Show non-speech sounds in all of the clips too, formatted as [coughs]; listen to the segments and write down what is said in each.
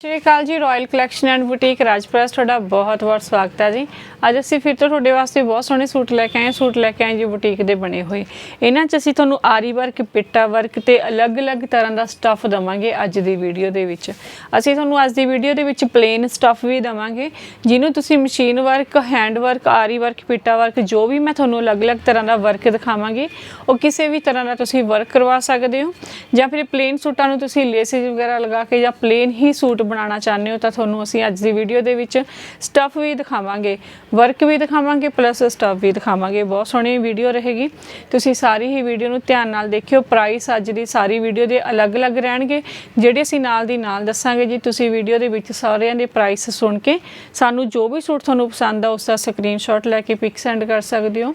ਸ਼੍ਰੀ ਅਕਾਲ ਜੀ royal collection and boutique ਰਾਜਪ੍ਰਸ ਤੁਹਾਡਾ ਬਹੁਤ ਬਹੁਤ ਸਵਾਗਤ ਹੈ ਜੀ। ਅੱਜ ਅਸੀਂ ਫਿਰ ਤੋਂ ਤੁਹਾਡੇ ਵਾਸਤੇ ਬਹੁਤ ਸੋਹਣੇ ਸੂਟ ਲੈ ਕੇ ਆਏ ਸੂਟ ਲੈ ਕੇ ਆਏ ਜੀ ਬੁਟੀਕ ਦੇ ਬਣੇ ਹੋਏ। ਇਹਨਾਂ 'ਚ ਅਸੀਂ ਤੁਹਾਨੂੰ ਆਰੀ ਵਰਕ, ਪਿੱਟਾ ਵਰਕ ਤੇ ਅਲੱਗ-ਅਲੱਗ ਤਰ੍ਹਾਂ ਦਾ ਸਟੱਫ ਦਵਾਂਗੇ ਅੱਜ ਦੀ ਵੀਡੀਓ ਦੇ ਵਿੱਚ। ਅਸੀਂ ਤੁਹਾਨੂੰ ਅੱਜ ਦੀ ਵੀਡੀਓ ਦੇ ਵਿੱਚ ਪਲੇਨ ਸਟੱਫ ਵੀ ਦਵਾਂਗੇ, ਜਿਹਨੂੰ ਤੁਸੀਂ ਮਸ਼ੀਨ ਵਰਕ ਹੈਂਡ ਵਰਕ ਆਰੀ ਵਰਕ ਪਿੱਟਾ ਵਰਕ ਜੋ ਵੀ ਮੈਂ ਤੁਹਾਨੂੰ ਅਲੱਗ-ਅਲੱਗ ਤਰ੍ਹਾਂ ਦਾ ਵਰਕ ਦਿਖਾਵਾਂਗੀ, ਉਹ ਕਿਸੇ ਵੀ ਤਰ੍ਹਾਂ ਦਾ ਤੁਸੀਂ ਵਰਕ ਕਰਵਾ ਸਕਦੇ ਹੋ। ਜਾਂ ਫਿਰ ਪਲੇਨ ਸੂਟਾਂ ਨੂੰ ਤੁਸੀਂ ਲੇਸਿਸ ਵਗੈਰਾ ਲਗਾ ਕੇ ਜਾਂ ਪਲੇਨ ਹੀ ਸੂਟ ਬਣਾਉਣਾ ਚਾਹੁੰਦੇ ਹੋ ਤਾਂ ਤੁਹਾਨੂੰ ਅਸੀਂ ਅੱਜ ਦੀ ਵੀਡੀਓ ਦੇ ਵਿੱਚ ਸਟੱਫ ਵੀ ਦਿਖਾਵਾਂਗੇ ਵਰਕ ਵੀ ਦਿਖਾਵਾਂਗੇ ਪਲੱਸ ਸਟੱਫ ਵੀ ਦਿਖਾਵਾਂਗੇ। ਬਹੁਤ ਸੋਹਣੀ ਵੀਡੀਓ ਰਹੇਗੀ। ਤੁਸੀਂ ਸਾਰੀ ਹੀ ਵੀਡੀਓ ਨੂੰ ਧਿਆਨ ਨਾਲ ਦੇਖਿਓ। ਪ੍ਰਾਈਸ ਅੱਜ ਦੀ ਸਾਰੀ ਵੀਡੀਓ ਦੇ ਅਲੱਗ-ਅਲੱਗ ਰਹਿਣਗੇ। ਜਿਹੜੇ ਅਸੀਂ ਨਾਲ ਦੀ ਨਾਲ ਦੱਸਾਂਗੇ ਜੀ, ਤੁਸੀਂ ਵੀਡੀਓ ਦੇ ਵਿੱਚ ਸਾਰਿਆਂ ਦੇ ਪ੍ਰਾਈਸ ਸੁਣ ਕੇ ਸਾਨੂੰ ਜੋ ਵੀ ਸੂਟ ਤੁਹਾਨੂੰ ਪਸੰਦ ਆ, ਉਸ ਦਾ ਸਕਰੀਨਸ਼ਾਟ ਲੈ ਕੇ ਪਿਕ ਸੈਂਡ ਕਰ ਸਕਦੇ ਹੋ।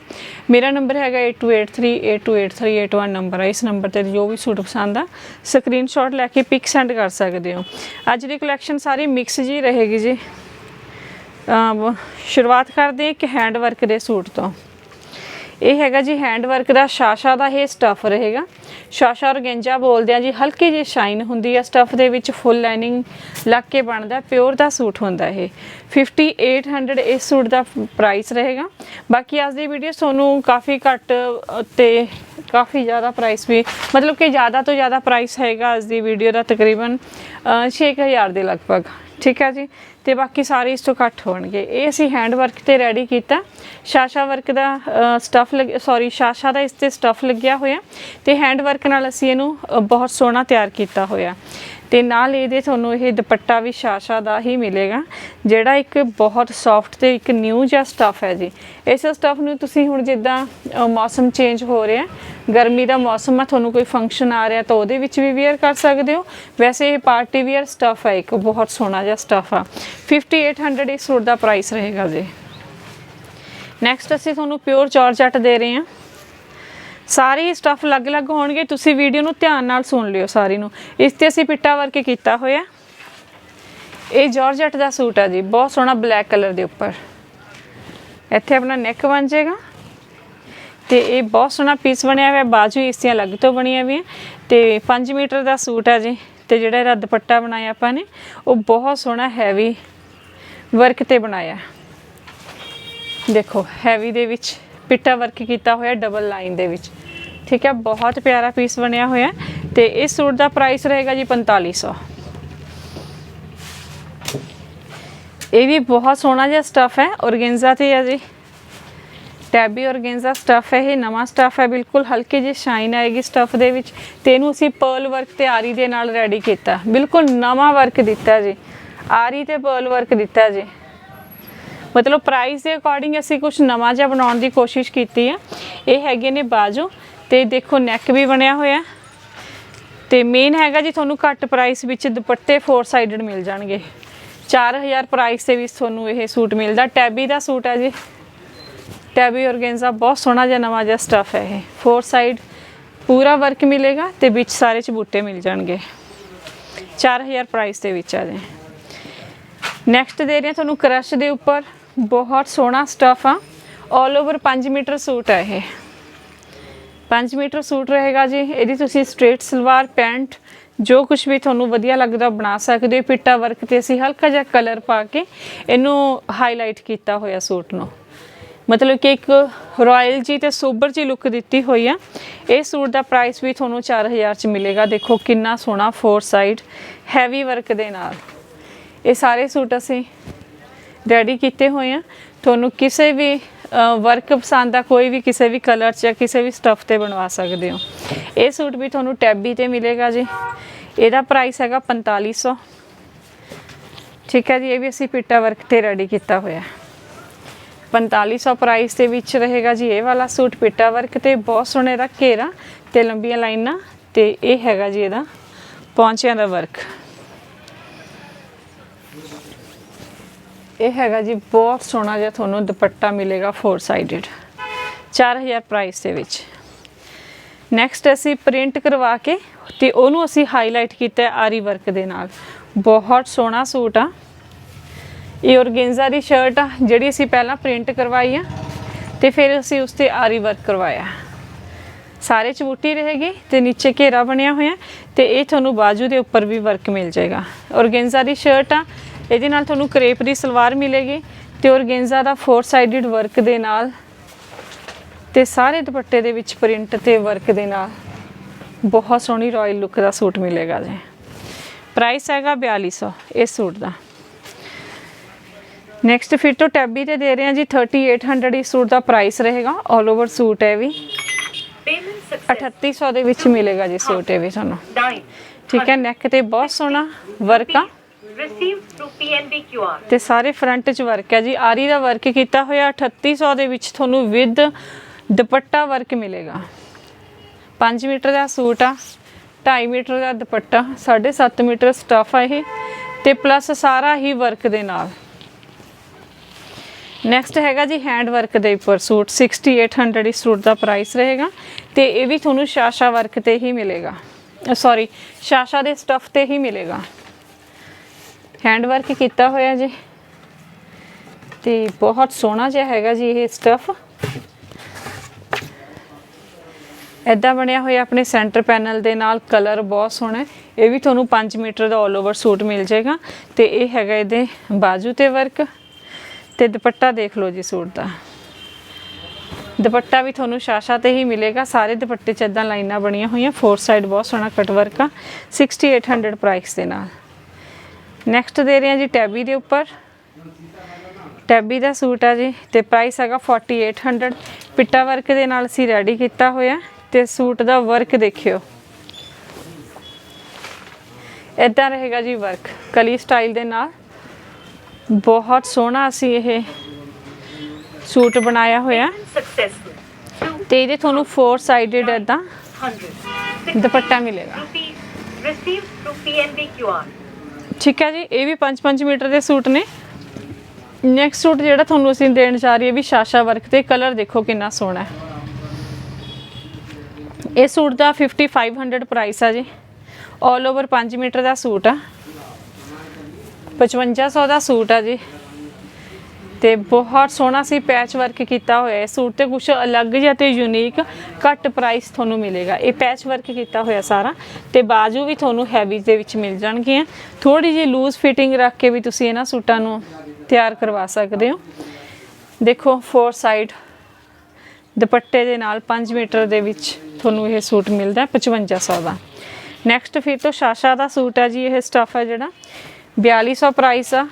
ਮੇਰਾ ਨੰਬਰ ਹੈਗਾ 8283828381 ਨੰਬਰ ਹੈ ਇਸ ਨੰਬਰ ਤੇ ਜੋ ਵੀ ਸੂਟ ਪਸੰਦ ਆ ਸਕਰੀਨਸ਼ਾਟ ਲੈ ਕੇ ਪਿਕ ਸੈਂਡ ਕਰ ਸਕਦੇ ਹੋ। ਅੱਜ ਦੇ ਕਲੈਕਸ਼ਨ ਸਾਰੀ ਮਿਕਸ ਜੀ ਰਹੇਗੀ ਜੀ। ਸ਼ੁਰੂਆਤ ਕਰਦੇ ਇੱਕ ਹੈਂਡ ਵਰਕ ਦੇ ਸੂਟ ਤੋਂ। ਇਹ ਹੈਗਾ ਜੀ ਹੈਂਡ ਵਰਕ ਦਾ ਸ਼ਾਸ਼ਾ ਦਾ ਇਹ ਸਟਫ ਰਹੇਗਾ। ਸ਼ਾਸ਼ਾ ਔਰਗੈਂਜਾ ਬੋਲਦੇ ਆ ਜੀ ਹਲਕੀ ਜਿਹੀ ਸ਼ਾਈਨ ਹੁੰਦੀ ਆ ਸਟਫ ਦੇ ਵਿੱਚ ਫੁੱਲ ਲਾਈਨਿੰਗ ਲੱਗ ਕੇ ਬਣਦਾ ਪਿਓਰ ਦਾ ਸੂਟ ਹੁੰਦਾ ਇਹ। 5800 ਇਸ ਸੂਟ ਦਾ ਪ੍ਰਾਈਸ ਰਹੇਗਾ। ਬਾਕੀ ਅੱਜ ਦੀ ਵੀਡੀਓ ਤੁਹਾਨੂੰ ਕਾਫੀ ਘੱਟ ਅ, ਤੇ ਕਾਫੀ ਜ਼ਿਆਦਾ ਪ੍ਰਾਈਸ ਵੀ ਮਤਲਬ ਕਿ ਜ਼ਿਆਦਾ ਤੋਂ ਜ਼ਿਆਦਾ ਪ੍ਰਾਈਸ ਹੈਗਾ ਅੱਜ ਦੀ ਵੀਡੀਓ ਦਾ ਤਕਰੀਬਨ ਅ, 6000 ਦੇ ਲਗਭਗ। ਠੀਕ ਹੈ ਜੀ? ਤੇ ਬਾਕੀ ਸਾਰੇ ਇਸ ਤੋਂ ਘੱਟ ਹੋਣਗੇ। ਇਹ ਅਸੀਂ ਹੈਂਡ ਵਰਕ ਤੇ ਰੈਡੀ ਕੀਤਾ। ਸ਼ਾਸ਼ਾ ਵਰਕ ਦਾ ਸਟਫ ਸੌਰੀ ਸ਼ਾਸ਼ਾ ਦਾ ਇਸ ਤੇ ਸਟਫ ਲੱਗਿਆ ਹੋਇਆ। ਤੇ ਹੈਂਡ ਵਰਕ ਨਾਲ ਅਸੀਂ ਇਹਨੂੰ ਬਹੁਤ ਸੋਹਣਾ ਤਿਆਰ ਕੀਤਾ ਹੋਇਆ। ਤੇ ਨਾਲ ਇਹਦੇ ਤੁਹਾਨੂੰ ਇਹ ਦੁਪੱਟਾ ਵੀ ਸ਼ਾਸ਼ਾ ਦਾ ਹੀ ਮਿਲੇਗਾ, ਜਿਹੜਾ ਇੱਕ ਬਹੁਤ ਸੌਫਟ ਤੇ ਇੱਕ ਨਿਊ ਜਿਹਾ ਸਟਫ ਹੈ ਜੀ। ਇਸ ਸਟਫ ਨੂੰ ਤੁਸੀਂ ਹੁਣ ਜਿੱਦਾਂ ਮੌਸਮ ਚੇਂਜ ਹੋ ਰਿਹਾ, ਗਰਮੀ ਦਾ ਮੌਸਮ ਆ, ਤੁਹਾਨੂੰ ਕੋਈ ਫੰਕਸ਼ਨ ਆ ਰਿਹਾ, ਤਾਂ ਉਹਦੇ ਵਿੱਚ ਵੀ ਵੇਅਰ ਕਰ ਸਕਦੇ ਹੋ। ਵੈਸੇ ਇਹ ਪਾਰਟੀ ਵੇਅਰ ਸਟਫ ਹੈ, ਇੱਕ ਬਹੁਤ ਸੋਹਣਾ ਜਿਹਾ ਸਟਫ ਆ। 5800 ਇਸ ਸੂਟ ਦਾ ਪ੍ਰਾਈਸ ਰਹੇਗਾ ਜੀ। ਨੈਕਸਟ ਅਸੀਂ ਤੁਹਾਨੂੰ ਪਿਓਰ ਜਾਰਜਟ ਦੇ ਰਹੇ ਹਾਂ। ਸਾਰੇ ਸਟਫ ਅਲੱਗ-ਅਲੱਗ ਹੋਣਗੇ, ਤੁਸੀਂ ਵੀਡੀਓ ਨੂੰ ਧਿਆਨ ਨਾਲ ਸੁਣ ਲਿਓ ਸਾਰੀ ਨੂੰ। ਇਸ ਤੇ ਅਸੀਂ ਪਿੱਟਾ ਵਰਕ ਕੀਤਾ ਹੋਇਆ। ਇਹ ਜਾਰਜਟ ਦਾ ਸੂਟ ਆ ਜੀ, ਬਹੁਤ ਸੋਹਣਾ ਬਲੈਕ ਕਲਰ ਦੇ ਉੱਪਰ। ਇੱਥੇ ਆਪਣਾ ਨੈਕ ਬਣ ਜਾਏਗਾ। ਤੇ ਇਹ ਬਹੁਤ ਸੋਹਣਾ ਪੀਸ ਬਣਿਆ ਹੋਇਆ, ਬਾਜੂ ਇਸ ਦੀਆਂ ਅਲੱਗ ਤੋਂ ਬਣੀਆਂ ਹੋਈਆਂ। ਤੇ 5 ਮੀਟਰ ਦਾ ਸੂਟ ਆ ਜੀ, ਤੇ ਜਿਹੜਾ ਇਹਦਾ ਦੁਪੱਟਾ ਬਣਾਇਆ ਆਪਾਂ ਨੇ, ਉਹ ਬਹੁਤ ਸੋਹਣਾ ਹੈਵੀ ਵਰਕ ਤੇ ਬਣਾਇਆ। ਦੇਖੋ ਹੈਵੀ ਦੇ ਵਿੱਚ ਪਿੱਟਾ ਵਰਕ ਕੀਤਾ ਹੋਇਆ ਡਬਲ ਲਾਈਨ ਦੇ ਵਿੱਚ। ਠੀਕ ਹੈ, ਬਹੁਤ ਪਿਆਰਾ ਪੀਸ ਬਣਿਆ ਹੋਇਆ ਤੇ ਇਸ ਸੂਟ ਦਾ ਪ੍ਰਾਈਸ ਰਹੇਗਾ ਜੀ 4500 ਇਹ ਵੀ ਬਹੁਤ ਸੋਹਣਾ ਜਿਹਾ ਸਟਫ ਹੈ ਔਰਗੈਂਜ਼ਾ ਤੇ ਹੈ ਜੀ। ਟੈਬੀ ਔਰਗੈਂਜ਼ਾ ਸਟਫ ਹੈ, ਇਹ ਨਵਾਂ ਸਟਫ ਹੈ, ਬਿਲਕੁਲ ਹਲਕੀ ਜਿਹੀ ਸ਼ਾਈਨ ਆਏਗੀ ਸਟਫ ਦੇ ਵਿੱਚ ਤੇ ਇਹਨੂੰ ਅਸੀਂ ਪਰਲ ਵਰਕ ਤੇ ਆਰੀ ਦੇ ਨਾਲ ਰੈਡੀ ਕੀਤਾ। ਬਿਲਕੁਲ ਨਵਾਂ ਵਰਕ ਦਿੱਤਾ ਜੀ। ਆਰੀ ਤੇ ਪਰਲ ਵਰਕ ਦਿੱਤਾ ਜੀ। ਮਤਲਬ ਪ੍ਰਾਈਸ ਦੇ ਅਕੋਰਡਿੰਗ ਅਸੀਂ ਕੁਝ ਨਵਾਂ ਜਿਹਾ ਬਣਾਉਣ ਦੀ ਕੋਸ਼ਿਸ਼ ਕੀਤੀ ਹੈ ਇਹ ਹੈਗੇ ਨੇ ਬਾਜੂ ਤੇ ਦੇਖੋ ਨੈਕ ਵੀ ਬਣਿਆ ਹੋਇਆ। ਤੇ ਮੇਨ ਹੈਗਾ ਜੀ ਤੁਹਾਨੂੰ ਘੱਟ ਪ੍ਰਾਈਸ ਵਿੱਚ ਦੁਪੱਟੇ ਫੋਰ ਸਾਈਡਡ ਮਿਲ ਜਾਣਗੇ। 4000 ਪ੍ਰਾਈਸ ਦੇ ਵਿੱਚ ਤੁਹਾਨੂੰ ਇਹ ਸੂਟ ਮਿਲਦਾ। ਟੈਬੀ ਦਾ ਸੂਟ ਹੈ ਜੀ। ਟੈਬੀ ਔਰਗੈਂਜ਼ਾ ਬਹੁਤ ਸੋਹਣਾ ਜਿਹਾ ਨਵਾਂ ਜਿਹਾ ਸਟਫ ਹੈ ਇਹ। ਫੋਰ ਸਾਈਡ ਪੂਰਾ ਵਰਕ ਮਿਲੇਗਾ ਤੇ ਵਿੱਚ ਸਾਰੇ ਚ ਬੂਟੇ ਮਿਲ ਜਾਣਗੇ। 4000 ਪ੍ਰਾਈਸ ਦੇ ਵਿੱਚ ਆ ਜੀ। ਨੈਕਸਟ ਦੇ ਰਹੇ ਹਾਂ ਤੁਹਾਨੂੰ ਕਰਸ਼ ਦੇ ਉੱਪਰ। ਬਹੁਤ ਸੋਹਣਾ ਸਟਫ ਆ। 올 ਓਵਰ 5 ਮੀਟਰ ਸੂਟ ਹੈ ਇਹ। 5 ਮੀਟਰ ਸੂਟ ਰਹੇਗਾ ਜੀ। ਇਹਦੀ ਤੁਸੀਂ ਸਟ੍ਰੇਟ ਸਲਵਾਰ, ਪੈਂਟ, ਜੋ ਕੁਝ ਵੀ ਤੁਹਾਨੂੰ ਵਧੀਆ ਲੱਗਦਾ ਬਣਾ ਸਕਦੇ ਹੋ। ਪਿੱਟਾ ਵਰਕ ਤੇ ਅਸੀਂ ਹਲਕਾ ਜਿਹਾ ਕਲਰ ਪਾ ਕੇ ਇਹਨੂੰ ਹਾਈਲਾਈਟ ਕੀਤਾ ਹੋਇਆ ਸੂਟ ਨੂੰ। ਮਤਲਬ ਕਿ ਇੱਕ ਰਾਇਲ ਜੀ ਤੇ ਸੋਬਰ ਜੀ ਲੁੱਕ ਦਿੱਤੀ ਹੋਈ ਆ। ਇਹ ਸੂਟ ਦਾ ਪ੍ਰਾਈਸ ਵੀ ਤੁਹਾਨੂੰ 4000 ਚ ਮਿਲੇਗਾ। ਦੇਖੋ ਕਿੰਨਾ ਸੋਹਣਾ ਫੋਰ ਸਾਈਡ ਹੈਵੀ ਵਰਕ ਦੇ ਨਾਲ। ਇਹ ਸਾਰੇ ਸੂਟ ਅਸੀਂ ਰੈਡੀ ਕੀਤੇ ਹੋਏ ਆ। ਤੁਹਾਨੂੰ ਕਿਸੇ ਵੀ ਵਰਕ ਪਸੰਦ ਆ, ਕੋਈ ਵੀ ਕਿਸੇ ਵੀ ਕਲਰ 'ਚ ਜਾਂ ਕਿਸੇ ਵੀ ਸਟਫ ਤੇ ਬਣਵਾ ਸਕਦੇ ਹੋ। ਇਹ ਸੂਟ ਵੀ ਤੁਹਾਨੂੰ ਟੈਬੀ ਤੇ ਮਿਲੇਗਾ ਜੀ। ਇਹਦਾ ਪ੍ਰਾਈਸ ਹੈਗਾ 4500 ਠੀਕ ਹੈ ਜੀ, ਇਹ ਵੀ ਅਸੀਂ ਪਿੱਟਾ ਵਰਕ ਤੇ ਰੈਡੀ ਕੀਤਾ ਹੋਇਆ। 4500 ਪ੍ਰਾਈਸ ਦੇ ਵਿੱਚ ਰਹੇਗਾ ਜੀ ਇਹ ਵਾਲਾ ਸੂਟ, ਪਿੱਟਾ ਵਰਕ ਤੇ। ਬਹੁਤ ਸੋਹਣੇ ਦਾ ਘੇਰਾ ਤੇ ਲੰਬੀਆਂ ਲਾਈਨਾਂ ਤੇ ਇਹ ਹੈਗਾ ਜੀ ਇਹਦਾ ਪੌਂਚਿਆਂ ਦਾ ਵਰਕ ਇਹ ਹੈਗਾ ਜੀ, ਬਹੁਤ ਸੋਹਣਾ ਜਿਹਾ ਤੁਹਾਨੂੰ ਦੁਪੱਟਾ ਮਿਲੇਗਾ ਫੋਰ ਸਾਈਡਡ 4000 ਪ੍ਰਾਈਸ ਦੇ ਵਿੱਚ। ਨੈਕਸਟ ਅਸੀਂ ਪ੍ਰਿੰਟ ਕਰਵਾ ਕੇ ਤੇ ਉਹਨੂੰ ਅਸੀਂ ਹਾਈਲਾਈਟ ਕੀਤਾ ਆਰੀ ਵਰਕ ਦੇ ਨਾਲ। ਬਹੁਤ ਸੋਹਣਾ ਸੂਟ ਆ। ਇਹ ਔਰਗੈਂਜ਼ਾ ਦੀ ਸ਼ਰਟ ਆ, ਜਿਹੜੀ ਅਸੀਂ ਪਹਿਲਾਂ ਪ੍ਰਿੰਟ ਕਰਵਾਈ ਆ ਤੇ ਫਿਰ ਅਸੀਂ ਉਸ ਤੇ ਆਰੀ ਵਰਕ ਕਰਵਾਇਆ। ਸਾਰੇ ਚ ਬੂਟੀ ਰਹੇਗੀ ਤੇ ਨੀਚੇ ਘੇਰਾ ਬਣਿਆ ਹੋਇਆ ਤੇ ਇਹ ਤੁਹਾਨੂੰ ਬਾਜੂ ਦੇ ਉੱਪਰ ਵੀ ਵਰਕ ਮਿਲ ਜਾਏਗਾ। ਔਰਗੇਂਜ਼ਾ ਦੀ ਸ਼ਰਟ ਆ ਇਹਦੇ ਨਾਲ ਤੁਹਾਨੂੰ ਕਰੇਪ ਦੀ ਸਲਵਾਰ ਮਿਲੇਗੀ ਤੇ ਔਰਗੇਂਜ਼ਾ ਦਾ ਫੋਰ ਸਾਈਡਡ ਵਰਕ ਦੇ ਨਾਲ ਤੇ ਸਾਰੇ ਦੁਪੱਟੇ ਦੇ ਵਿੱਚ ਪ੍ਰਿੰਟ ਤੇ ਵਰਕ ਦੇ ਨਾਲ ਬਹੁਤ ਸੋਹਣੀ ਰਾਇਲ ਲੁੱਕ ਦਾ ਸੂਟ ਮਿਲੇਗਾ ਜੀ। ਪ੍ਰਾਈਸ ਹੈਗਾ 4200 ਇਸ ਸੂਟ ਦਾ। ਨੈਕਸਟ ਫਿਰ ਤੋਂ ਟੈਬੀ ਤੇ ਦੇ ਰਹੇ ਹਾਂ ਜੀ 3800 ਇਸ ਸੂਟ ਦਾ ਪ੍ਰਾਈਸ ਰਹੇਗਾ 올 ਓਵਰ ਸੂਟ ਹੈ ਵੀ। Payment success. 3800 ਦੇ ਵਿੱਚ ਮਿਲੇਗਾ ਜੀ ਸੂਟ ਇਹ ਵੀ ਤੁਹਾਨੂੰ. ਠੀਕ ਹੈ ਨੈਕ ਤੇ ਬਹੁਤ ਸੋਹਣਾ ਵਰਕ ਆ। Received through PNB QR. ਤੇ ਸਾਰੇ ਫਰੰਟ 'ਚ ਵਰਕ ਹੈ ਜੀ। ਆਰੀ ਦਾ ਵਰਕ ਕੀਤਾ ਹੋਇਆ 3800 ਦੇ ਵਿੱਚ ਤੁਹਾਨੂੰ ਵਿਦ ਦੁਪੱਟਾ ਵਰਕ ਮਿਲੇਗਾ। 5 ਮੀਟਰ ਦਾ ਸੂਟ ਆ 2.5 ਮੀਟਰ ਦਾ ਦੁਪੱਟਾ 7.5 ਮੀਟਰ ਸਟਫ ਆ ਇਹ, ਤੇ ਪਲੱਸ ਸਾਰਾ ਹੀ ਵਰਕ ਦੇ ਨਾਲ। ਨੈਕਸਟ ਹੈਗਾ ਜੀ ਹੈਂਡ ਵਰਕ ਦੇ ਉੱਪਰ ਸੂਟ 6800 ਇਸ ਸੂਟ ਦਾ ਪ੍ਰਾਈਸ ਰਹੇਗਾ, ਤੇ ਇਹ ਵੀ ਤੁਹਾਨੂੰ ਸ਼ਾਸ਼ਾ ਵਰਕ ਤੇ ਹੀ ਮਿਲੇਗਾ। ਸੌਰੀ ਸ਼ਾਸ਼ਾ ਦੇ ਸਟਫ ਤੇ ਹੀ ਮਿਲੇਗਾ। ਹੈਂਡ ਵਰਕ ਕੀਤਾ ਹੋਇਆ ਜੀ। ਤੇ ਬਹੁਤ ਸੋਹਣਾ ਜਿਹਾ ਹੈਗਾ ਜੀ ਇਹ ਸਟਫ ਐਦਾਂ ਬਣਿਆ ਹੋਇਆ ਆਪਣੇ ਸੈਂਟਰ ਪੈਨਲ ਦੇ ਨਾਲ ਕਲਰ ਬਹੁਤ ਸੋਹਣਾ ਹੈ। ਇਹ ਵੀ ਤੁਹਾਨੂੰ 5 ਮੀਟਰ ਦਾ 올 ਓਵਰ ਸੂਟ ਮਿਲ ਜਾਏਗਾ। ਤੇ ਇਹ ਹੈਗਾ ਇਹਦੇ ਬਾਜੂ ਤੇ ਵਰਕ ਤੇ ਦੁਪੱਟਾ ਦੇਖ ਲਓ ਜੀ ਸੂਟ ਦਾ। ਦੁਪੱਟਾ ਵੀ ਤੁਹਾਨੂੰ ਸ਼ਾਸ਼ਾ ਤੇ ਹੀ ਮਿਲੇਗਾ। ਸਾਰੇ ਦੁਪੱਟੇ 'ਚ ਇਦਾਂ ਲਾਈਨਾਂ ਬਣੀਆਂ ਹੋਈਆਂ। ਫੋਰ ਸਾਈਡ ਬਹੁਤ ਸੋਹਣਾ ਕਟ ਵਰਕ ਆ। 6800 ਪ੍ਰਾਈਸ ਦੇ ਨਾਲ। ਨੈਕਸਟ ਦੇ ਰਹੇ ਹਾਂ ਜੀ ਟੈਬੀ ਦੇ ਉੱਪਰ। ਟੈਬੀ ਦਾ ਸੂਟ ਆ ਜੀ ਤੇ ਪ੍ਰਾਈਸ ਹੈਗਾ 4800 ਪਿੱਟਾ ਵਰਕ ਦੇ ਨਾਲ ਅਸੀਂ ਰੈਡੀ ਕੀਤਾ ਹੋਇਆ ਤੇ ਸੂਟ ਦਾ ਵਰਕ ਦੇਖਿਓ। ਇਦਾਂ ਰਹੇਗਾ ਜੀ ਵਰਕ ਕਲੀ ਸਟਾਈਲ ਦੇ ਨਾਲ। ਬਹੁਤ ਸੋਹਣਾ ਅਸੀਂ ਇਹ ਸੂਟ ਬਣਾਇਆ ਹੋਇਆ। ਤੇ ਇਹਦੇ ਤੁਹਾਨੂੰ ਫੋਰ ਸਾਈਡਡ ਇਦਾਂ. ਦੁਪੱਟਾ ਮਿਲੇਗਾ। Received through PNB QR. ਠੀਕ ਹੈ ਜੀ, ਇਹ ਵੀ 5-5 ਮੀਟਰ ਦੇ ਸੂਟ ਨੇ। ਨੈਕਸਟ ਸੂਟ ਜਿਹੜਾ ਤੁਹਾਨੂੰ ਅਸੀਂ ਦੇਣ ਜਾ ਰਹੀ ਹੈ ਵੀ ਸ਼ਾਸ਼ਾ ਵਰਕ ਤੇ ਕਲਰ ਦੇਖੋ ਕਿੰਨਾ ਸੋਹਣਾ ਹੈ। ਇਹ ਸੂਟ ਦਾ 5500 ਪ੍ਰਾਈਸ ਆ ਜੀ। 올 ਓਵਰ 5 ਮੀਟਰ ਦਾ ਸੂਟ ਆ। 5500 ਦਾ ਸੂਟ ਆ ਜੀ। ਤੇ ਬਹੁਤ ਸੋਹਣਾ ਸੀ ਪੈਚ ਵਰਕ ਕੀਤਾ ਹੋਇਆ ਹੈ ਸੂਟ ਤੇ ਕੁਝ ਅਲੱਗ ਜਿਹਾ ਤੇ ਯੂਨੀਕ ਘੱਟ ਪ੍ਰਾਈਸ ਤੁਹਾਨੂੰ ਮਿਲੇਗਾ। ਇਹ ਪੈਚ ਵਰਕ ਕੀਤਾ ਹੋਇਆ ਸਾਰਾ ਤੇ ਬਾਜੂ ਵੀ ਤੁਹਾਨੂੰ ਹੈਵੀ ਦੇ ਵਿੱਚ ਮਿਲ ਜਾਣਗੀਆਂ। ਥੋੜੀ ਜਿਹੀ ਲੂਜ਼ ਫਿਟਿੰਗ ਰੱਖ ਕੇ ਵੀ ਤੁਸੀਂ ਇਹਨਾਂ ਸੂਟਾਂ ਨੂੰ ਤਿਆਰ ਕਰਵਾ ਸਕਦੇ ਹੋ। ਦੇਖੋ ਫੋਰ ਸਾਈਡ ਦੁਪੱਟੇ ਦੇ ਨਾਲ 5 ਮੀਟਰ ਦੇ ਵਿੱਚ ਤੁਹਾਨੂੰ ਇਹ ਸੂਟ ਮਿਲਦਾ ਹੈ 5500 ਦਾ। ਨੈਕਸਟ ਫਿਰ ਤੋਂ ਸ਼ਾਸ਼ਾ ਦਾ ਸੂਟ ਹੈ ਜੀ, ਇਹ ਸਟਫ ਹੈ ਜਿਹੜਾ। 4200 ਪ੍ਰਾਈਸ ਆ।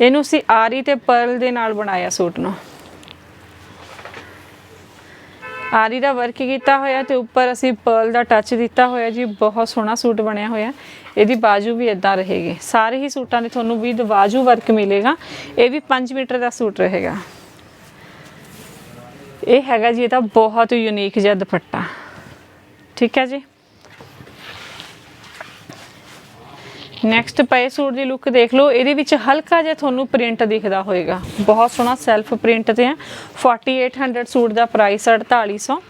ਇਹਨੂੰ ਅਸੀਂ ਆਰੀ ਤੇ ਪਰਲ ਦੇ ਨਾਲ ਬਣਾਇਆ ਸੂਟ ਨੂੰ। ਆਰੀ ਦਾ ਵਰਕ ਕੀਤਾ ਹੋਇਆ ਤੇ ਉੱਪਰ ਅਸੀਂ ਪਰਲ ਦਾ ਟੱਚ ਦਿੱਤਾ ਹੋਇਆ ਜੀ, ਬਹੁਤ ਸੋਹਣਾ ਸੂਟ ਬਣਿਆ ਹੋਇਆ। ਇਹਦੀ ਬਾਜੂ ਵੀ ਇਦਾਂ ਰਹੇਗੀ। ਸਾਰੇ ਹੀ ਸੂਟਾਂ ਦੇ ਤੁਹਾਨੂੰ ਵੀ ਬਾਜੂ ਵਰਕ ਮਿਲੇਗਾ। ਇਹ ਵੀ 5 ਮੀਟਰ ਦਾ ਸੂਟ ਰਹੇਗਾ। ਇਹ ਹੈਗਾ ਜੀ, ਇਹਦਾ ਬਹੁਤ ਯੂਨੀਕ ਜਿਹਾ ਦੁਪੱਟਾ। ਠੀਕ ਹੈ ਜੀ? ਨੈਕਸਟ ਪਏ ਸੂਟ ਦੀ ਲੁੱਕ ਦੇਖ ਲਓ। ਇਹਦੇ ਵਿੱਚ ਹਲਕਾ ਜਿਹਾ ਤੁਹਾਨੂੰ ਪ੍ਰਿੰਟ ਦਿਖਦਾ ਹੋਏਗਾ। ਬਹੁਤ ਸੋਹਣਾ ਸੈਲਫ ਪ੍ਰਿੰਟ ਤੇ ਹੈ। 4800 ਸੂਟ ਦਾ ਪ੍ਰਾਈਸ 4800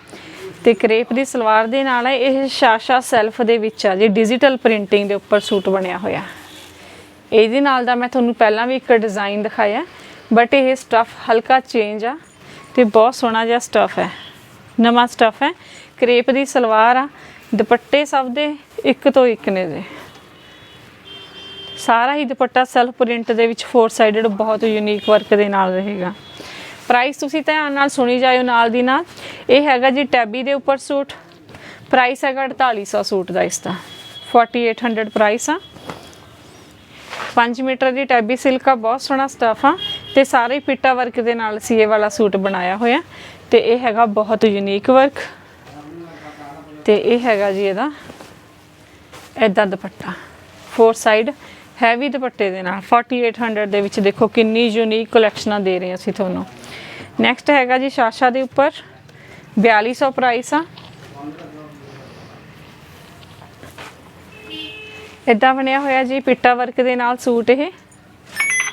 ਤੇ ਕਰੇਪ ਦੀ ਸਲਵਾਰ ਦੇ ਨਾਲ ਹੈ। ਇਹ ਸ਼ਾਸ਼ਾ ਸੈਲਫ ਦੇ ਵਿੱਚ ਆ ਜੀ। ਡਿਜੀਟਲ ਪ੍ਰਿੰਟਿੰਗ ਦੇ ਉੱਪਰ ਸੂਟ ਬਣਿਆ ਹੋਇਆ। ਇਹਦੇ ਨਾਲ ਦਾ ਮੈਂ ਤੁਹਾਨੂੰ ਪਹਿਲਾਂ ਵੀ ਇੱਕ ਡਿਜ਼ਾਈਨ ਦਿਖਾਇਆ। ਬਟ ਇਹ ਸਟਫ ਹਲਕਾ ਚੇਂਜ ਆ ਤੇ ਬਹੁਤ ਸੋਹਣਾ ਜਿਹਾ ਸਟਫ ਹੈ। ਨਵਾਂ ਸਟਫ ਹੈ। ਕਰੇਪ ਦੀ ਸਲਵਾਰ ਆ। ਦੁਪੱਟੇ ਸਭ ਦੇ ਇੱਕ ਤੋਂ ਇੱਕ ਨੇ ਜੀ। ਸਾਰਾ ਹੀ ਦੁਪੱਟਾ ਸੈਲਫ ਪ੍ਰਿੰਟ ਦੇ ਵਿੱਚ ਫੋਰ ਸਾਈਡਡ ਬਹੁਤ ਯੂਨੀਕ ਵਰਕ ਦੇ ਨਾਲ ਰਹੇਗਾ। ਪ੍ਰਾਈਸ ਤੁਸੀਂ ਧਿਆਨ ਨਾਲ ਸੁਣੀ ਜਾਇਓ ਨਾਲ ਦੀ ਨਾਲ। ਇਹ ਹੈਗਾ ਜੀ ਟੈਬੀ ਦੇ ਉੱਪਰ ਸੂਟ। ਪ੍ਰਾਈਸ ਹੈਗਾ 4800 ਸੂਟ ਦਾ ਇਸ ਦਾ। 4800 ਪ੍ਰਾਈਸ ਆ। 5 ਮੀਟਰ ਦੀ ਟੈਬੀ ਸਿਲਕ ਆ, ਬਹੁਤ ਸੋਹਣਾ ਸਟਫ ਆ। ਤੇ ਸਾਰੇ ਹੀ ਪਿੱਟਾ ਵਰਕ ਦੇ ਨਾਲ ਸੀਏ ਵਾਲਾ ਸੂਟ ਬਣਾਇਆ ਹੋਇਆ। ਤੇ ਇਹ ਹੈਗਾ ਬਹੁਤ ਯੂਨੀਕ ਵਰਕ ਤੇ ਇਹ ਹੈਗਾ ਜੀ ਇਹਦਾ। ਐਦਾਂ ਦੁਪੱਟਾ। ਫੋਰ ਸਾਈਡ ਹੈਵੀ ਦੁਪੱਟੇ ਦੇ ਨਾਲ 4800 ਦੇ ਵਿੱਚ ਦੇਖੋ ਕਿੰਨੀ ਯੂਨੀਕ ਕਲੈਕਸ਼ਨਾਂ ਦੇ ਰਹੇ ਅਸੀਂ ਤੁਹਾਨੂੰ। ਨੈਕਸਟ ਹੈਗਾ ਜੀ ਸ਼ਾਸ਼ਾ ਦੇ ਉੱਪਰ 4200 ਪ੍ਰਾਈਸ ਆ। ਇਦਾਂ ਬਣਿਆ ਹੋਇਆ ਜੀ, ਪਿੱਟਾ ਵਰਕ ਦੇ ਨਾਲ ਸੂਟ ਇਹ।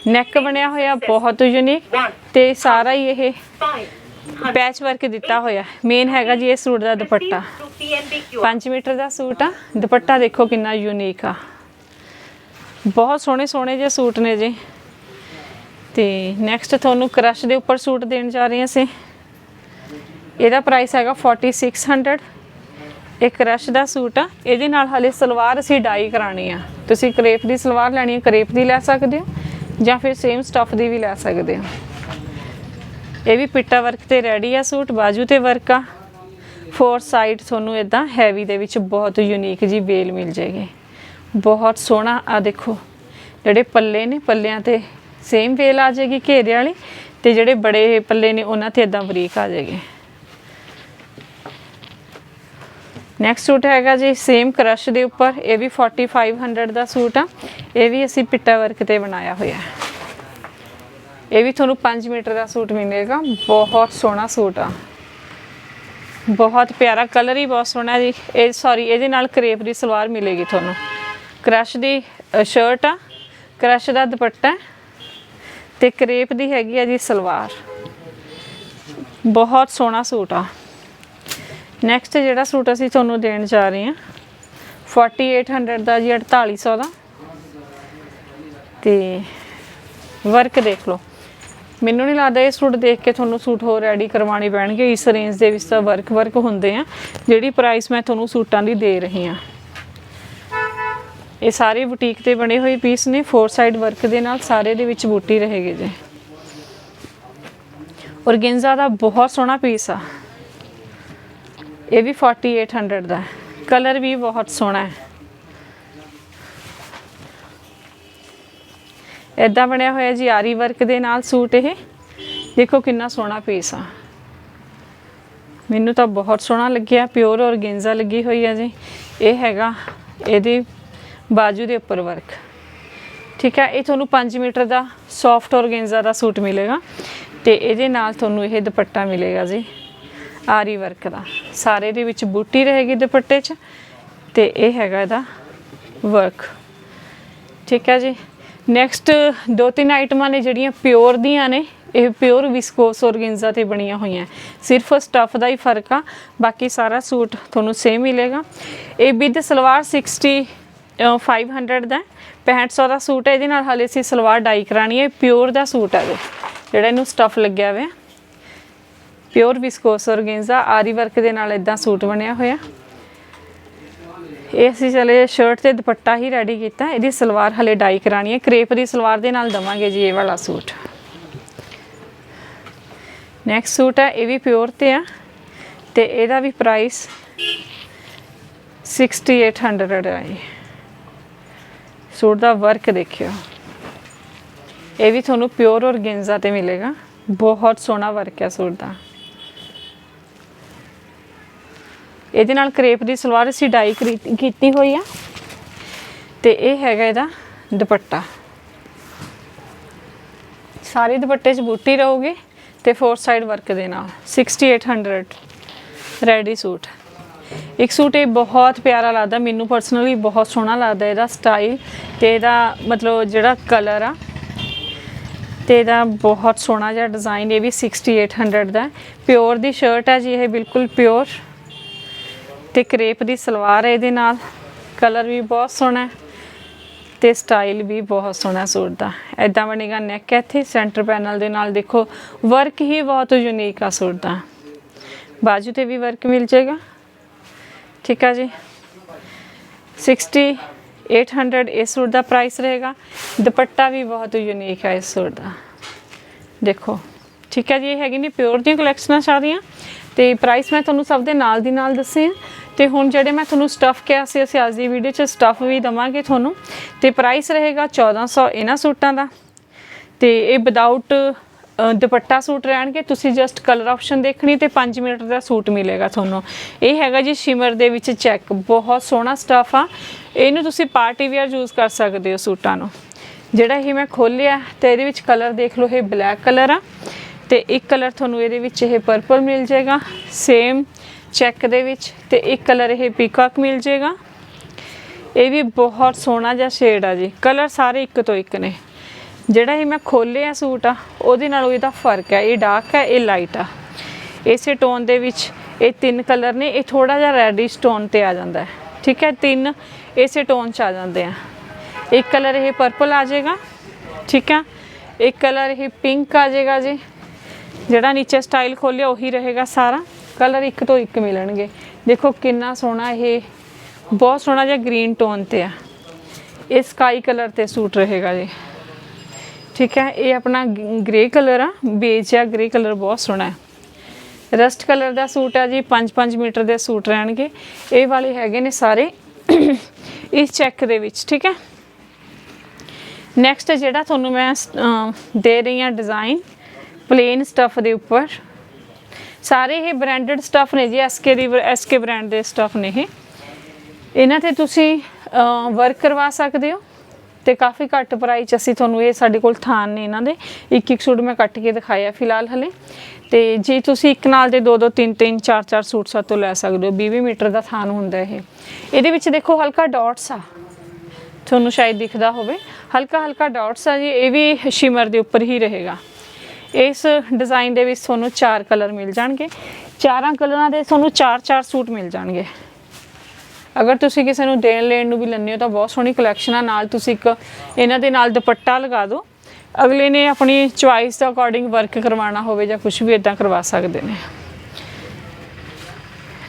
ਨੈਕ ਬਣਿਆ ਹੋਇਆ, ਬਹੁਤ ਯੂਨੀਕ ਤੇ ਸਾਰਾ ਹੀ ਇਹ ਪੈਚ ਵਰਕ ਦਿੱਤਾ ਹੋਇਆ। ਮੇਨ ਹੈਗਾ ਜੀ ਇਹ ਸੂਟ ਦਾ ਦੁਪੱਟਾ। Received 5 ਮੀਟਰ ਦਾ ਸੂਟ ਆ। ਦੁਪੱਟਾ ਦੇਖੋ ਕਿੰਨਾ ਯੂਨੀਕ ਆ। ਬਹੁਤ ਸੋਹਣੇ ਸੋਹਣੇ ਜਿਹੇ ਸੂਟ ਨੇ ਜੀ। ਤੇ ਨੈਕਸਟ ਤੁਹਾਨੂੰ ਕ੍ਰਸ਼ ਦੇ ਉੱਪਰ ਸੂਟ ਦੇਣ ਜਾ ਰਹੇ ਹਾਂ ਅਸੀਂ। ਇਹਦਾ ਪ੍ਰਾਈਸ ਹੈਗਾ 4600 ਇਹ ਰਸ਼ ਦਾ ਸੂਟ ਆ। ਇਹਦੇ ਨਾਲ ਹਲੇ ਸਲਵਾਰ ਅਸੀਂ ਡਾਈ ਕਰਾਣੀ ਆ। ਤੁਸੀਂ ਕਰੇਪ ਦੀ ਸਲਵਾਰ ਲੈਣੀ ਹੈ ਕਰੇਪ ਦੀ ਲੈ ਸਕਦੇ ਹੋ, ਜਾਂ ਫਿਰ ਸੇਮ ਸਟਫ ਦੀ ਵੀ ਲੈ ਸਕਦੇ ਹੋ। ਇਹ ਵੀ ਪਿੱਟਾ ਵਰਕ ਤੇ ਰੈਡੀ ਆ ਸੂਟ, ਬਾਜੂ ਤੇ ਵਰਕ ਆ। ਫੋਰ ਸਾਈਡ ਤੁਹਾਨੂੰ ਇਦਾਂ ਹੈਵੀ ਦੇ ਵਿੱਚ ਬਹੁਤ ਯੂਨੀਕ ਜੀ ਵੇਲ ਮਿਲ ਜਾਏਗੀ। ਬਹੁਤ ਸੋਹਣਾ। ਆ ਦੇਖੋ, ਜਿਹੜੇ ਪੱਲੇ ਨੇ, ਪੱਲਿਆਂ ਤੇ ਸੇਮ ਵੇਲ ਆ ਜਾਏਗੀ ਘੇਰੇ ਵਾਲੀ ਤੇ ਜਿਹੜੇ ਬੜੇ ਪੱਲੇ ਨੇ, ਉਹਨਾਂ ਤੇ ਇਦਾਂ ਬਰੀਕ ਆ ਜਾਏਗੀ। ਨੈਕਸਟ ਸੂਟ ਹੈਗਾ ਜੀ ਸੇਮ ਕਰਸ਼ ਦੇ ਉੱਪਰ। ਇਹ ਵੀ 4500 ਦਾ ਸੂਟ ਆ। ਇਹ ਵੀ ਅਸੀਂ ਪਿੱਟਾ ਵਰਕ ਤੇ ਬਣਾਇਆ ਹੋਇਆ ਹੈ। ਇਹ ਵੀ ਤੁਹਾਨੂੰ 5 ਮੀਟਰ ਦਾ ਸੂਟ ਮਿਲੇਗਾ। ਬਹੁਤ ਸੋਹਣਾ ਸੂਟ ਆ। ਬਹੁਤ ਪਿਆਰਾ ਕਲਰ ਹੀ ਬਹੁਤ ਸੋਹਣਾ ਜੀ। ਇਹ ਸੌਰੀ ਇਹਦੇ ਨਾਲ ਕਰੇਪ ਦੀ ਸਲਵਾਰ ਮਿਲੇਗੀ ਤੁਹਾਨੂੰ। ਕ੍ਰਸ਼ ਦੀ ਸ਼ਰਟ ਆ, ਕ੍ਰਸ਼ ਦਾ ਦੁਪੱਟਾ ਹੈ ਤੇ ਕਰੇਪ ਦੀ ਹੈਗੀ ਆ ਜੀ ਸਲਵਾਰ। ਬਹੁਤ ਸੋਹਣਾ ਸੂਟ ਆ। ਨੈਕਸਟ ਜਿਹੜਾ ਸੂਟ ਅਸੀਂ ਤੁਹਾਨੂੰ ਦੇਣ ਜਾ ਰਹੇ ਹਾਂ 4800 ਦਾ ਜੀ 4800 ਦਾ। ਤੇ ਵਰਕ ਦੇਖ ਲਓ। ਮੈਨੂੰ ਨਹੀਂ ਲੱਗਦਾ ਇਹ ਸੂਟ ਦੇਖ ਕੇ ਤੁਹਾਨੂੰ ਸੂਟ ਹੋਰ ਰੈਡੀ ਕਰਵਾਉਣੇ ਪੈਣਗੇ। ਇਸ ਰੇਂਜ ਦੇ ਵਿੱਚ ਤਾਂ ਵਰਕ ਵਰਕ ਹੁੰਦੇ ਆ। ਜਿਹੜੀ ਪ੍ਰਾਈਸ ਮੈਂ ਤੁਹਾਨੂੰ ਸੂਟਾਂ ਦੀ ਦੇ ਰਹੀ ਹਾਂ। ਇਹ ਸਾਰੇ ਬੁਟੀਕ ਤੇ ਬਣੇ ਹੋਏ ਪੀਸ ਨੇ ਫੋਰ ਸਾਈਡ ਵਰਕ ਦੇ ਨਾਲ ਸਾਰੇ ਦੇ ਵਿੱਚ ਬੂਟੀ ਰਹੇਗੀ ਜੀ। ਔਰਗੈਂਜ਼ਾ ਦਾ ਬਹੁਤ ਸੋਹਣਾ ਪੀਸ ਆ। ਇਹ ਵੀ 4800 ਦਾ ਕਲਰ ਵੀ ਬਹੁਤ ਸੋਹਣਾ ਹੈ। ਇਦਾਂ ਬਣਿਆ ਹੋਇਆ ਜੀ ਆਰੀ ਵਰਕ ਦੇ ਨਾਲ ਸੂਟ ਇਹ। ਦੇਖੋ ਕਿੰਨਾ ਸੋਹਣਾ ਪੀਸ ਆ। ਮੈਨੂੰ ਤਾਂ ਬਹੁਤ ਸੋਹਣਾ ਲੱਗਿਆ ਪਿਓਰ ਔਰਗੈਂਜ਼ਾ ਲੱਗੀ ਹੋਈ ਆ ਜੀ। ਇਹ ਹੈਗਾ, ਇਹਦੀ ਬਾਜੂ ਦੇ ਉੱਪਰ ਵਰਕ ਠੀਕ ਹੈ, ਇਹ ਤੁਹਾਨੂੰ 5 ਮੀਟਰ ਦਾ ਸੌਫਟ ਔਰਗੈਂਜ਼ਾ ਦਾ ਸੂਟ ਮਿਲੇਗਾ ਤੇ ਇਹਦੇ ਨਾਲ ਤੁਹਾਨੂੰ ਇਹ ਦੁਪੱਟਾ ਮਿਲੇਗਾ ਜੀ, ਆਰੀ ਵਰਕ ਦਾ। ਸਾਰੇ ਦੇ ਵਿੱਚ ਬੂਟੀ ਰਹੇਗੀ ਦੁਪੱਟੇ 'ਚ ਤੇ ਇਹ ਹੈਗਾ ਇਹਦਾ ਵਰਕ ਠੀਕ ਹੈ ਜੀ ਨੈਕਸਟ ਦੋ ਤਿੰਨ ਆਈਟਮਾਂ ਨੇ ਜਿਹੜੀਆਂ ਪਿਓਰ ਦੀਆਂ ਨੇ, ਇਹ ਪਿਓਰ ਵਿਸਕੋਸ ਔਰਗੈਂਜ਼ਾ ਤੇ ਬਣੀਆਂ ਹੋਈਆਂ। ਸਿਰਫ ਸਟਫ ਦਾ ਹੀ ਫ਼ਰਕ ਆ, ਬਾਕੀ ਸਾਰਾ ਸੂਟ ਤੁਹਾਨੂੰ ਸੇਮ ਮਿਲੇਗਾ। ਇਹ ਵਿਦ ਸਲਵਾਰ 60 500 ਦਾ ਹੈ। 6500 ਦਾ ਸੂਟ ਹੈ, ਇਹਦੇ ਨਾਲ ਹਾਲੇ ਅਸੀਂ ਸਲਵਾਰ ਡਾਈ ਕਰਾਣੀ ਹੈ। ਪਿਓਰ ਦਾ ਸੂਟ ਹੈ ਜਿਹੜਾ ਇਹਨੂੰ ਸਟਫ ਲੱਗਿਆ ਹੋਇਆ। ਪਿਓਰ ਵਿਸਕੋਸ ਔਰਗੈਂਜ਼ਾ ਆਰੀ ਵਰਕ ਦੇ ਨਾਲ ਇਦਾਂ ਸੂਟ ਬਣਿਆ ਹੋਇਆ। ਇਹ ਅਸੀਂ ਚਲੇ ਸ਼ਰਟ ਤੇ ਦੁਪੱਟਾ ਹੀ ਰੈਡੀ ਕੀਤਾ। ਇਹਦੀ ਸਲਵਾਰ ਹਲੇ ਡਾਈ ਕਰਾਣੀ ਹੈ। ਕ੍ਰੇਪ ਦੀ ਸਲਵਾਰ ਦੇ ਨਾਲ ਦਵਾਂਗੇ ਜੀ ਇਹ ਵਾਲਾ ਸੂਟ। ਨੈਕਸਟ ਸੂਟ ਹੈ, ਇਹ ਵੀ ਪਿਓਰ ਤੇ ਆ। ਤੇ ਇਹਦਾ ਵੀ ਪ੍ਰਾਈਸ 6800 ਹੈ ਜੀ। ਸੂਟ ਦਾ ਵਰਕ ਦੇਖਿਓ। ਇਹ ਵੀ ਤੁਹਾਨੂੰ ਪਿਓਰ ਔਰਗੈਂਜ਼ਾ ਤੇ ਮਿਲੇਗਾ। ਬਹੁਤ ਸੋਹਣਾ ਵਰਕ ਹੈ ਸੂਟ ਦਾ। ਇਹਦੇ ਨਾਲ ਕਰੇਪ ਦੀ ਸਲਵਾਰ ਅਸੀਂ ਡਾਈ ਕਰੀ- ਕੀਤੀ ਹੋਈ ਆ। ਤੇ ਇਹ ਹੈਗਾ ਇਹਦਾ ਦੁਪੱਟਾ। ਸਾਰੇ ਦੁਪੱਟੇ 'ਚ ਬੂਟੀ ਰਹੂਗੀ ਤੇ ਫੋਰ ਸਾਈਡ ਵਰਕ ਦੇ ਨਾਲ 6800 ਰੈਡੀ ਸੂਟ। ਇੱਕ ਸੂਟ ਇਹ ਬਹੁਤ ਪਿਆਰਾ ਲੱਗਦਾ, ਮੈਨੂੰ ਪਰਸਨਲੀ ਬਹੁਤ ਸੋਹਣਾ ਲੱਗਦਾ ਇਹਦਾ ਸਟਾਈਲ ਤੇ ਇਹਦਾ ਮਤਲਬ ਜਿਹੜਾ ਕਲਰ ਆ ਤੇ ਇਹਦਾ ਬਹੁਤ ਸੋਹਣਾ ਜਿਹਾ ਡਿਜ਼ਾਈਨ ਇਹ ਵੀ 6800 ਦਾ। ਪਿਓਰ ਦੀ ਸ਼ਰਟ ਹੈ ਜੀ, ਇਹ ਬਿਲਕੁਲ ਪਿਓਰ ਤੇ ਕਰੇਪ ਦੀ ਸਲਵਾਰ ਹੈ ਇਹਦੇ ਨਾਲ। ਕਲਰ ਵੀ ਬਹੁਤ ਸੋਹਣਾ ਹੈ ਤੇ ਸਟਾਈਲ ਵੀ ਬਹੁਤ ਸੋਹਣਾ ਸੂਟ ਦਾ। ਐਦਾਂ ਬਣੇਗਾ ਨੈਕ ਇੱਥੇ ਸੈਂਟਰ ਪੈਨਲ ਦੇ ਨਾਲ ਦੇਖੋ ਵਰਕ ਹੀ ਬਹੁਤ ਯੂਨੀਕ ਆ ਸੂਟ ਦਾ। ਬਾਜੂ ਤੇ ਵੀ ਵਰਕ ਮਿਲ ਜਾਏਗਾ। ਠੀਕ ਆ ਜੀ। 6800 ਇਸ ਸੂਟ ਦਾ ਪ੍ਰਾਈਸ ਰਹੇਗਾ। ਦੁਪੱਟਾ ਵੀ ਬਹੁਤ ਯੂਨੀਕ ਹੈ ਇਸ ਸੂਟ ਦਾ। ਦੇਖੋ, ਠੀਕ ਹੈ ਜੀ, ਇਹ ਹੈਗੀ ਨੇ ਪਿਓਰ ਦੀਆਂ ਕਲੈਕਸ਼ਨਾਂ ਸਾਰੀਆਂ। ਤੇ ਪ੍ਰਾਈਸ ਮੈਂ ਤੁਹਾਨੂੰ ਸਭ ਦੇ ਨਾਲ ਦੀ ਨਾਲ ਦੱਸੇ ਆ। ਤੇ ਹੁਣ ਜਿਹੜੇ ਮੈਂ ਤੁਹਾਨੂੰ ਸਟਫ ਕਿਹਾ ਸੀ, ਅਸੀਂ ਅੱਜ ਦੀ ਵੀਡੀਓ 'ਚ ਸਟਫ ਵੀ ਦਵਾਂਗੇ ਤੁਹਾਨੂੰ। ਤੇ ਪ੍ਰਾਈਸ ਰਹੇਗਾ 1400 ਇਹਨਾਂ ਸੂਟਾਂ ਦਾ। ਤੇ ਇਹ ਵਿਦਆਊਟ ਦੁਪੱਟਾ ਸੂਟ ਰਹਿਣਗੇ, ਤੁਸੀਂ ਜਸਟ ਕਲਰ ਆਪਸ਼ਨ ਦੇਖਣੀ ਤੇ 5 ਮੀਟਰ ਦਾ ਸੂਟ ਮਿਲੇਗਾ ਤੁਹਾਨੂੰ। ਇਹ ਹੈਗਾ ਜੀ ਸ਼ਿਮਰ ਦੇ ਵਿੱਚ ਚੈੱਕ ਬਹੁਤ ਸੋਹਣਾ ਸਟਫ ਆ। ਇਹਨੂੰ ਤੁਸੀਂ ਪਾਰਟੀ ਵੇਅਰ ਯੂਜ਼ ਕਰ ਸਕਦੇ ਹੋ ਸੂਟਾਂ ਨੂੰ। ਜਿਹੜਾ ਇਹ ਮੈਂ ਖੋਲਿਆ ਤੇ ਇਹਦੇ ਵਿੱਚ ਕਲਰ ਦੇਖ ਲਓ, ਇਹ ਬਲੈਕ ਕਲਰ ਆ। ਤੇ ਇੱਕ ਕਲਰ ਤੁਹਾਨੂੰ ਇਹਦੇ ਵਿੱਚ ਇਹ ਪਰਪਲ ਮਿਲ ਜਾਏਗਾ। ਸੇਮ ਚੈੱਕ ਦੇ ਵਿੱਚ ਤੇ ਇੱਕ ਕਲਰ ਇਹ ਪੀਕਾਕ ਮਿਲ ਜਾਏਗਾ। ਇਹ ਵੀ ਬਹੁਤ ਸੋਹਣਾ ਜਿਹਾ ਸ਼ੇਡ ਆ ਜੀ। ਕਲਰ ਸਾਰੇ ਇੱਕ ਤੋਂ ਇੱਕ ਨੇ। ਜਿਹੜਾ ਇਹ ਮੈਂ ਖੋਲਿਆ ਸੂਟ ਆ, ਉਹਦੇ ਨਾਲੋਂ ਇਹਦਾ ਫ਼ਰਕ ਹੈ ਇਹ ਡਾਰਕ ਹੈ ਇਹ ਲਾਈਟ ਆ। ਇਸੇ ਟੋਨ ਦੇ ਵਿੱਚ ਇਹ ਤਿੰਨ ਕਲਰ ਨੇ, ਇਹ ਥੋੜਾ ਜਿਹਾ ਰੈਡਿਸ਼ ਟੋਨ ਤੇ ਆ ਜਾਂਦਾ ਹੈ। ਠੀਕ ਹੈ, ਤਿੰਨ ਇਸੇ ਟੋਨ ਚ ਆ ਜਾਂਦੇ ਆ। ਇੱਕ ਕਲਰ ਇਹ ਪਰਪਲ ਆ ਜਾਏਗਾ, ਠੀਕ ਹੈ। ਇੱਕ ਕਲਰ ਇਹ ਪਿੰਕ ਆ ਜਾਏਗਾ ਜੀ। ਜਿਹੜਾ ਨੀਚੇ ਸਟਾਈਲ ਖੋਲਿਆ ਉਹੀ ਰਹੇਗਾ ਸਾਰਾ। ਕਲਰ ਇੱਕ ਤੋਂ ਇੱਕ ਮਿਲਣਗੇ। ਦੇਖੋ ਕਿੰਨਾ ਸੋਹਣਾ ਇਹ, ਬਹੁਤ ਸੋਹਣਾ ਜਿਹਾ ਗ੍ਰੀਨ ਟੋਨ ਤੇ ਆ। ਇਹ ਸਕਾਈ ਕਲਰ ਤੇ ਸੂਟ ਰਹੇਗਾ ਜੀ। ਠੀਕ ਹੈ, ਇਹ ਆਪਣਾ ਗ੍ਰੇ ਕਲਰ ਆ ਬੇਜ ਆ ਗ੍ਰੇ ਕਲਰ ਬਹੁਤ ਸੋਹਣਾ ਹੈ। ਰਸਟ ਕਲਰ ਦਾ ਸੂਟ ਆ ਜੀ 5-5 ਮੀਟਰ ਦੇ ਸੂਟ ਰਹਿਣਗੇ। ਇਹ ਵਾਲੇ ਹੈਗੇ ਨੇ ਸਾਰੇ [coughs] ਇਸ ਚੈੱਕ ਦੇ ਵਿੱਚ, ਠੀਕ ਹੈ। ਨੈਕਸਟ ਜਿਹੜਾ ਤੁਹਾਨੂੰ ਮੈਂ ਦੇ ਰਹੀ ਹਾਂ ਡਿਜ਼ਾਈਨ ਪਲੇਨ ਸਟਫ ਦੇ ਉੱਪਰ। ਸਾਰੇ ਇਹ ਬ੍ਰਾਂਡਡ ਸਟਫ ਨੇ ਜੀ ਐਸਕੇ ਦੀ ਐਸਕੇ ਬ੍ਰਾਂਡ ਦੇ ਸਟਫ ਨੇ ਇਹ। ਇਹਨਾਂ ਤੇ ਤੁਸੀਂ ਵਰਕ ਕਰਵਾ ਸਕਦੇ ਹੋ। ਤੇ ਕਾਫੀ ਘੱਟ ਪ੍ਰਾਈਸ 'ਚ ਅਸੀਂ ਤੁਹਾਨੂੰ ਇਹ ਸਾਡੇ ਕੋਲ ਥਾਨ ਨੇ ਇਹਨਾਂ ਦੇ। ਇੱਕ ਇੱਕ ਸੂਟ ਮੈਂ ਕੱਟ ਕੇ ਦਿਖਾਇਆ ਫਿਲਹਾਲ ਹਲੇ। ਤੇ ਜੇ ਤੁਸੀਂ ਇੱਕ ਨਾਲ ਦੇ ਦੋ ਦੋ ਤਿੰਨ ਤਿੰਨ ਚਾਰ ਚਾਰ ਸੂਟ ਸਾਤੋਂ ਲੈ ਸਕਦੇ ਹੋ। 20 ਮੀਟਰ ਦਾ ਥਾਨ ਹੁੰਦਾ ਇਹ। ਇਹਦੇ ਵਿੱਚ ਦੇਖੋ ਹਲਕਾ ਡਾਟਸ ਆ। ਤੁਹਾਨੂੰ ਸ਼ਾਇਦ ਦਿਖਦਾ ਹੋਵੇ। ਹਲਕਾ ਹਲਕਾ ਡਾਟਸ ਆ ਜੀ, ਇਹ ਵੀ ਸ਼ਿਮਰ ਦੇ ਉੱਪਰ ਹੀ ਰਹੇਗਾ। ਇਸ ਡਿਜ਼ਾਈਨ ਦੇ ਵਿੱਚ ਤੁਹਾਨੂੰ ਚਾਰ ਕਲਰ ਮਿਲ ਜਾਣਗੇ। ਚਾਰਾਂ ਕਲਰਾਂ ਦੇ ਤੁਹਾਨੂੰ ਚਾਰ ਚਾਰ ਸੂਟ ਮਿਲ ਜਾਣਗੇ। ਅਗਰ ਤੁਸੀਂ ਕਿਸੇ ਨੂੰ ਦੇਣ ਲੈਣ ਨੂੰ ਵੀ ਲੈਂਦੇ ਹੋ ਤਾਂ ਬਹੁਤ ਸੋਹਣੀ ਕਲੈਕਸ਼ਨਾਂ ਨਾਲ ਤੁਸੀਂ ਇੱਕ ਇਹਨਾਂ ਦੇ ਨਾਲ ਦੁਪੱਟਾ ਲਗਾ ਦਿਓ। ਅਗਲੇ ਨੇ ਆਪਣੀ ਚੁਆਇਸ ਦੇ ਅਕੋਰਡਿੰਗ ਵਰਕ ਕਰਵਾਉਣਾ ਹੋਵੇ ਜਾਂ ਕੁਝ ਵੀ ਇਦਾਂ ਕਰਵਾ ਸਕਦੇ ਨੇ।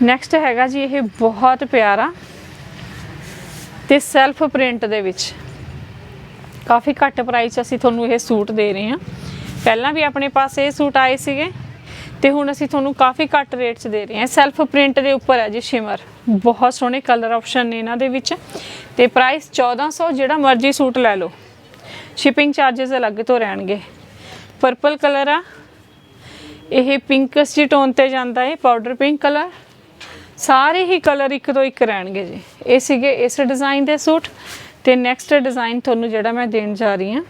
ਨੈਕਸਟ ਹੈਗਾ ਜੀ, ਇਹ ਬਹੁਤ ਪਿਆਰਾ ਤੇ ਸੈਲਫ ਪ੍ਰਿੰਟ ਦੇ ਵਿੱਚ। ਕਾਫੀ ਘੱਟ ਪ੍ਰਾਈਸ 'ਚ ਅਸੀਂ ਤੁਹਾਨੂੰ ਇਹ ਸੂਟ ਦੇ ਰਹੇ ਹਾਂ। ਪਹਿਲਾਂ ਵੀ ਆਪਣੇ ਪਾਸ ਇਹ ਸੂਟ ਆਏ ਸੀਗੇ। ਤੇ ਹੁਣ ਅਸੀਂ ਤੁਹਾਨੂੰ ਕਾਫੀ ਘੱਟ ਰੇਟ 'ਚ ਦੇ ਰਹੇ ਹਾਂ। ਸੈਲਫ ਪ੍ਰਿੰਟ ਦੇ ਉੱਪਰ ਹੈ ਜੀ ਸ਼ਿਮਰ ਬਹੁਤ ਸੋਹਣੇ ਕਲਰ ਆਪਸ਼ਨ ਨੇ ਇਹਨਾਂ ਦੇ ਵਿੱਚ। ਤੇ ਪ੍ਰਾਈਸ 1400 ਜਿਹੜਾ ਮਰਜ਼ੀ ਸੂਟ ਲੈ ਲਓ। ਸ਼ਿਪਿੰਗ ਚਾਰजेस ਅਲੱਗ ਤੋਂ ਰਹਿਣਗੇ। ਪਰਪਲ ਕਲਰ ਆ। ਇਹ ਪਿੰਕਸ ਜੀ ਟੋਨ ਤੇ ਜਾਂਦਾ ਹੈ ਪਾਊਡਰ ਪਿੰਕ ਕਲਰ ਸਾਰੇ ਹੀ ਕਲਰ ਇੱਕ ਤੋਂ ਇੱਕ ਰਹਿਣਗੇ ਜੀ। ਇਹ ਸੀਗੇ ਇਸ ਡਿਜ਼ਾਈਨ ਦੇ ਸੂਟ। ਤੇ ਨੈਕਸਟ ਡਿਜ਼ਾਈਨ ਤੁਹਾਨੂੰ ਜਿਹੜਾ ਮੈਂ ਦੇਣ ਜਾ ਰਹੀ ਹਾਂ।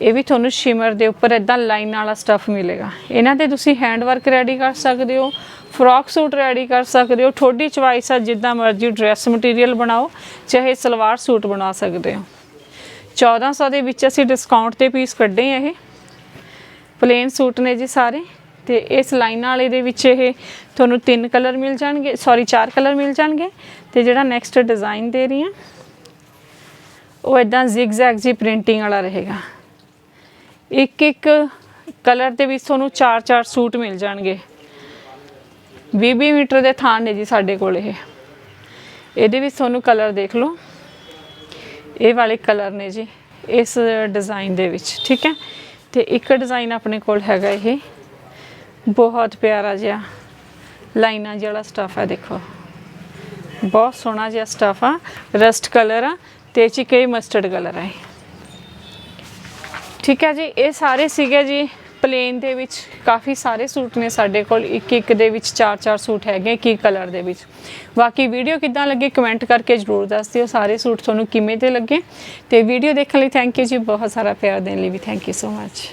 ਇਹ ਵੀ ਤੁਹਾਨੂੰ ਸ਼ਿਮਰ ਦੇ ਉੱਪਰ ਇਦਾਂ ਲਾਈਨ ਵਾਲਾ ਸਟੱਫ ਮਿਲੇਗਾ। ਇਹਨਾਂ ਤੇ ਤੁਸੀਂ ਹੈਂਡ ਵਰਕ ਰੈਡੀ ਕਰ ਸਕਦੇ ਹੋ ਫਰੋਕ ਸੂਟ ਰੈਡੀ ਕਰ ਸਕਦੇ ਹੋ, ਤੁਹਾਡੀ ਚੁਆਇਸ ਆ ਜਿੱਦਾਂ ਮਰਜ਼ੀ ਡਰੈਸ ਮਟੀਰੀਅਲ ਬਣਾਓ, ਚਾਹੇ ਸਲਵਾਰ ਸੂਟ ਬਣਾ ਸਕਦੇ ਹੋ। 1400 ਦੇ ਵਿੱਚ ਅਸੀਂ ਡਿਸਕਾਊਂਟ ਤੇ ਪੀਸ ਕੱਢੇ ਆ ਇਹ। ਪਲੇਨ ਸੂਟ ਨੇ ਜੀ ਸਾਰੇ। ਤੇ ਇਸ ਲਾਈਨ ਵਾਲੇ ਦੇ ਵਿੱਚ ਇਹ ਤੁਹਾਨੂੰ ਤਿੰਨ ਕਲਰ ਮਿਲ ਜਾਣਗੇ ਸੌਰੀ ਚਾਰ ਕਲਰ ਮਿਲ ਜਾਣਗੇ। ਤੇ ਜਿਹੜਾ ਨੈਕਸਟ ਡਿਜ਼ਾਈਨ ਦੇ ਰਹੀ ਹਾਂ ਉਹ ਇਦਾਂ ਜ਼ਿਗਜ਼ੈਗ ਜੀ ਪ੍ਰਿੰਟਿੰਗ ਵਾਲਾ ਰਹੇਗਾ। ਇੱਕ ਇੱਕ ਕਲਰ ਦੇ ਵਿੱਚ ਤੁਹਾਨੂੰ ਚਾਰ ਚਾਰ ਸੂਟ ਮਿਲ ਜਾਣਗੇ। 20 ਮੀਟਰ ਦੇ ਥਾਂ ਨੇ ਜੀ ਸਾਡੇ ਕੋਲ ਇਹ। ਇਹਦੇ ਵਿੱਚ ਤੁਹਾਨੂੰ ਕਲਰ ਦੇਖ ਲਓ। ਇਹ ਵਾਲੇ ਕਲਰ ਨੇ ਜੀ, ਇਸ ਡਿਜ਼ਾਈਨ ਦੇ ਵਿੱਚ, ਠੀਕ ਹੈ? ਤੇ ਇੱਕ ਡਿਜ਼ਾਈਨ ਆਪਣੇ ਕੋਲ ਹੈਗਾ ਇਹ। ਬਹੁਤ ਪਿਆਰਾ ਜਿਹਾ ਲਾਈਨਾਂ ਜਿਹੜਾ ਸਟਫ ਹੈ ਦੇਖੋ। ਬਹੁਤ ਸੋਹਣਾ ਜਿਹਾ ਸਟਫ ਆ। ਰਸਟ ਕਲਰ ਆ ਤੇ ਚਿਕੇ ਮਸਟਰਡ ਕਲਰ ਆ ਠੀਕ ਹੈ ਜੀ, ਇਹ ਸਾਰੇ ਸੀਗੇ ਜੀ ਪਲੇਨ ਦੇ ਵਿੱਚ ਕਾਫੀ ਸਾਰੇ ਸੂਟ ਨੇ ਸਾਡੇ ਕੋਲ, ਇੱਕ ਇੱਕ ਦੇ ਵਿੱਚ ਚਾਰ ਚਾਰ ਸੂਟ ਹੈਗੇ ਕੀ ਕਲਰ ਦੇ ਵਿੱਚ। ਬਾਕੀ ਵੀਡੀਓ ਕਿੱਦਾਂ ਲੱਗੇ ਕਮੈਂਟ ਕਰਕੇ ਜਰੂਰ ਦੱਸ ਦਿਓ, ਸਾਰੇ ਸੂਟ ਤੁਹਾਨੂੰ ਕਿਵੇਂ ਦੇ ਲੱਗੇ? ਤੇ ਵੀਡੀਓ ਦੇਖਣ ਲਈ ਥੈਂਕ ਯੂ ਜੀ, ਬਹੁਤ ਸਾਰਾ ਪਿਆਰ ਦੇਣ ਲਈ ਵੀ ਥੈਂਕ ਯੂ ਸੋ ਮੱਚ